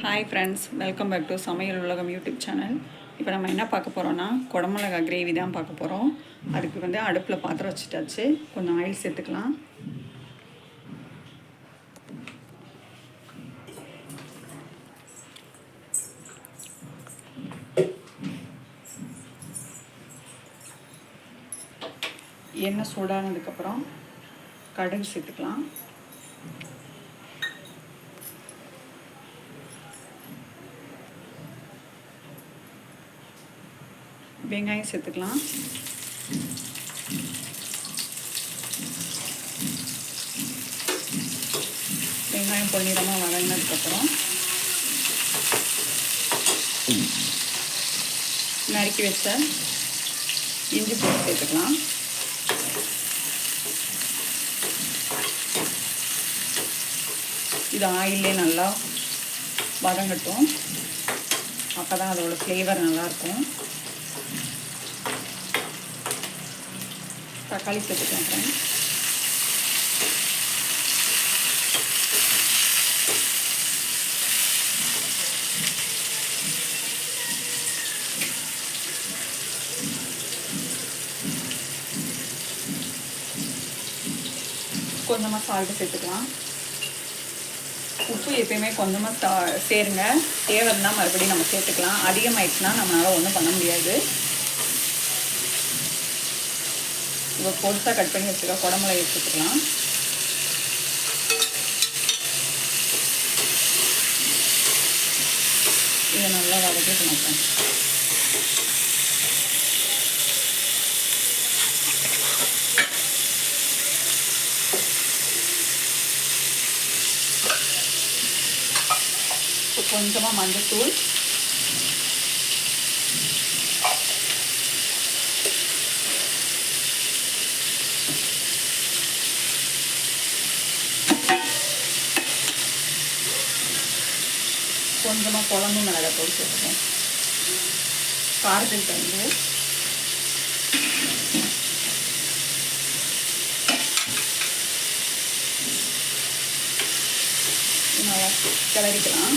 Hi friends welcome back to Samayal Ulagam YouTube channel இப்போ நம்ம என்ன பார்க்க போகிறோன்னா குடமிளகா கிரேவி தான் பார்க்க போகிறோம் அதுக்கு வந்து அடுப்பில் பாத்திரம் வச்சுட்டாச்சு. கொஞ்சம் ஆயில் சேர்த்துக்கலாம். எண்ணெய் சூடானதுக்கப்புறம் கடுகு சேர்த்துக்கலாம். வெங்காயம் சேர்த்துக்கலாம். வெங்காயம் பொன்னிறமாக வதங்கினதுக்கப்புறம் நறுக்கி வச்ச இஞ்சி பூண்டு சேர்த்துக்கலாம். இது ஆயிலே நல்லா வதங்கட்டும். அப்போ தான் அதோட ஃப்ளேவர் நல்லாயிருக்கும் தக்காளி சேர்த்துக்கலாம் ஃப்ரெண்ட் கொஞ்சமாக சால்ட்டு சேர்த்துக்கலாம். உப்பு எப்பயுமே கொஞ்சமாக சா சேருங்க. தேவைன்னா மறுபடியும் நம்ம சேர்த்துக்கலாம். அதிகமாயிடுச்சுன்னா நம்மளால் ஒன்றும் பண்ண முடியாது. இப்போ பொருசாக கட் பண்ணி வச்சுருக்க குடமிளகை எடுத்துக்கலாம். இதை நல்லா வதக்கிக்கணும் கொஞ்சமாக மஞ்சள் தூள் கொஞ்சமாக குழம்பு மிளகாய் தூள் சேர்த்துக்கேன் காரத்துக்கு தந்து நல்லா கிளறிக்கலாம்.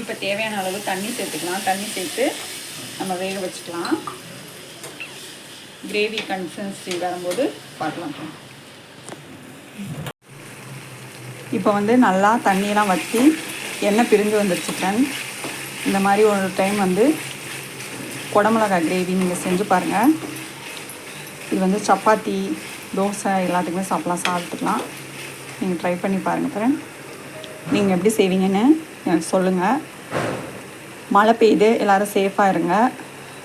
இப்போ தேவையான அளவு தண்ணி சேர்த்துக்கலாம். தண்ணி சேர்த்து நம்ம வேக வச்சுக்கலாம். கிரேவி கன்சிஸ்டன்சி வரும்போது பார்க்கலாம். இப்போ வந்து நல்லா தண்ணியெல்லாம் வற்றி எண்ணெய் பிரிஞ்சு வந்துடுச்சு ஃப்ரெண்ட் இந்த மாதிரி ஒரு டைம் வந்து குடமிளகா கிரேவி நீங்கள் செஞ்சு பாருங்கள் இது வந்து சப்பாத்தி தோசை எல்லாத்துக்குமே சாப்பிட்லாம் சாப்பிட்டுக்கலாம் நீங்கள் ட்ரை பண்ணி பாருங்கள் ஃப்ரெண்ட் நீங்கள் எப்படி செய்வீங்கன்னு சொல்லுங்கள் மழை பெய்யுது எல்லோரும் சேஃபாக இருங்க.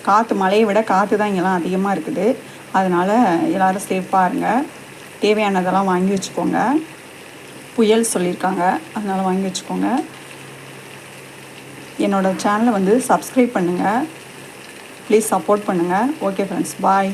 காற்று மழையை விட காற்று தான் இங்கெல்லாம் அதிகமாக இருக்குது. அதனால் எல்லோரும் சேஃபாக இருங்க. தேவையானதெல்லாம் வாங்கி வச்சுக்கோங்க. புயல் சொல்லியிருக்காங்க. அதனால் வாங்கி வச்சுக்கோங்க. என்னோடய சேனலை வந்து சப்ஸ்கிரைப் பண்ணுங்கள் ப்ளீஸ் சப்போர்ட் பண்ணுங்கள் ஓகே ஃப்ரெண்ட்ஸ் பாய்